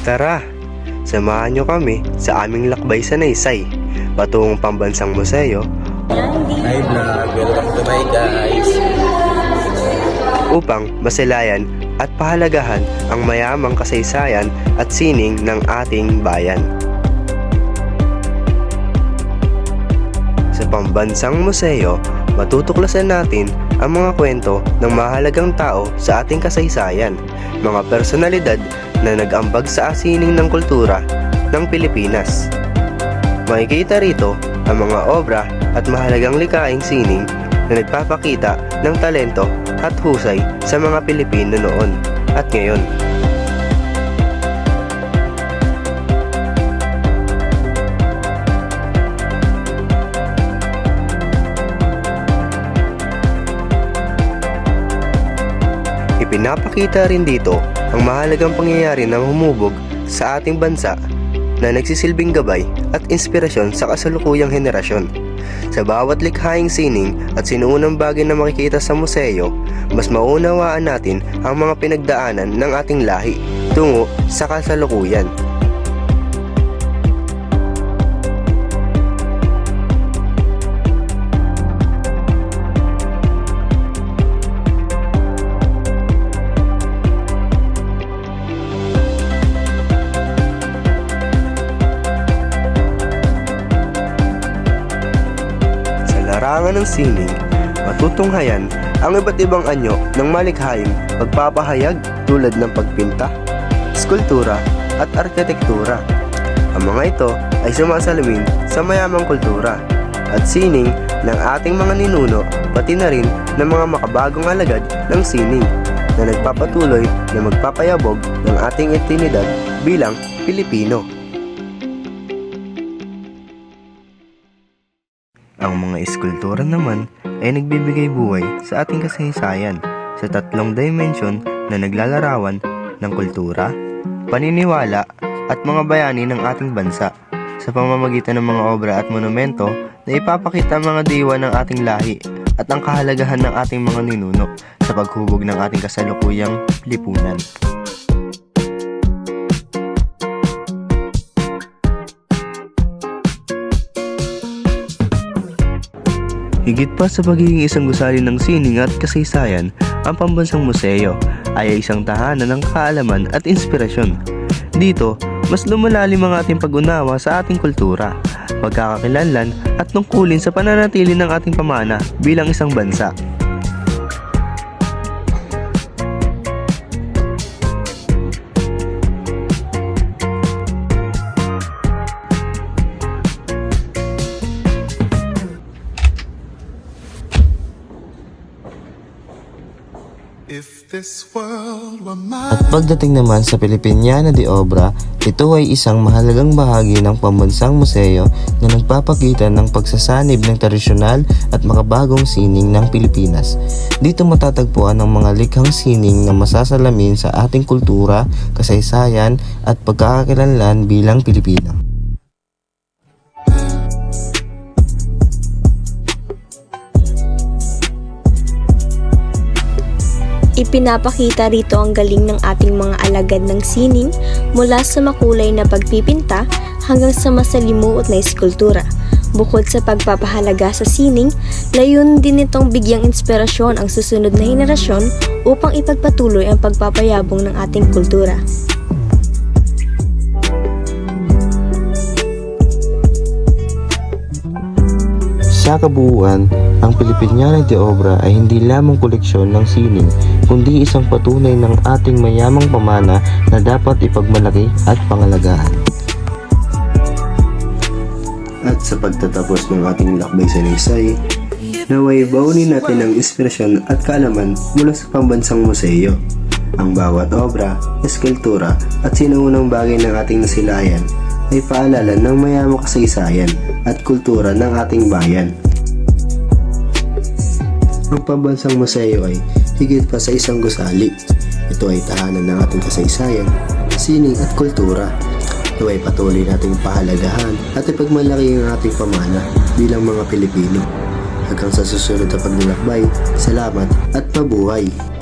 Tara, samahan nyo kami sa aming lakbay sa Naysay, patungong pambansang museo Hi vlog, welcome to my guys. upang masilayan at pahalagahan ang mayamang kasaysayan at sining ng ating bayan. Sa pambansang museo, matutuklasan natin ang mga kwento ng mahalagang tao sa ating kasaysayan, mga personalidad na nag-ambag sa asining ng kultura ng Pilipinas. Makikita rito ang mga obra at mahalagang likaing sining na nagpapakita ng talento at husay sa mga Pilipino noon at ngayon. Ipinapakita rin dito ang mahalagang pangyayari na humubog sa ating bansa na nagsisilbing gabay at inspirasyon sa kasalukuyang henerasyon. Sa bawat likhaing sining at sinuunang bagay na makikita sa museo, mas maunawaan natin ang mga pinagdaanan ng ating lahi tungo sa kasalukuyan. Larangan ng sining, matutunghayan ang iba't ibang anyo ng malikhaing pagpapahayag tulad ng pagpinta, skulptura at arkitektura. Ang mga ito ay sumasalamin sa mayamang kultura at sining ng ating mga ninuno pati na rin ng mga makabagong alagad ng sining na nagpapatuloy na magpapayabog ng ating etnidad bilang Pilipino. Ang mga eskultura naman ay nagbibigay buhay sa ating kasaysayan sa tatlong dimension na naglalarawan ng kultura, paniniwala at mga bayani ng ating bansa sa pamamagitan ng mga obra at monumento na ipapakita ang mga diwa ng ating lahi at ang kahalagahan ng ating mga ninuno sa paghubog ng ating kasalukuyang lipunan. Higit pa sa pagiging isang gusali ng sining at kasaysayan, ang pambansang museo ay isang tahanan ng kaalaman at inspirasyon. Dito, mas lumalalim ang ating pag-unawa sa ating kultura, pagkakakilanlan at tungkulin sa pananatili ng ating pamana bilang isang bansa. At pagdating naman sa Pilipinyana de Obra, ito ay isang mahalagang bahagi ng pambansang museo na nagpapakita ng pagsasanib ng tradisyonal at makabagong sining ng Pilipinas. Dito matatagpuan ang mga likhang sining na masasalamin sa ating kultura, kasaysayan at pagkakakilanlan bilang Pilipino. Ipinapakita rito ang galing ng ating mga alagad ng sining mula sa makulay na pagpipinta hanggang sa masalimuot na eskultura. Bukod sa pagpapahalaga sa sining, layon din itong bigyang inspirasyon ang susunod na henerasyon upang ipagpatuloy ang pagpapayabong ng ating kultura. Sa kabuuan, ang Pilipinyana de Obra ay hindi lamang koleksyon ng sining, kundi isang patunay ng ating mayamang pamana na dapat ipagmalaki at pangalagaan. At sa pagtatapos ng ating lakbay sa Naysay, naway baunin natin ang inspirasyon at kaalaman mula sa pambansang museo. Ang bawat obra, eskultura at sinuunang bagay ng ating nasilayan ay paalala ng mayamang kasaysayan at kultura ng ating bayan. Ang pambansang museo ay higit pa sa isang gusali. Ito ay tahanan ng ating kasaysayan, sining at kultura. Ito ay patuloy nating pahalagahan at ipagmalaki ang ating pamana bilang mga Pilipino. Hanggang sa susunod na paglalakbay, salamat at mabuhay!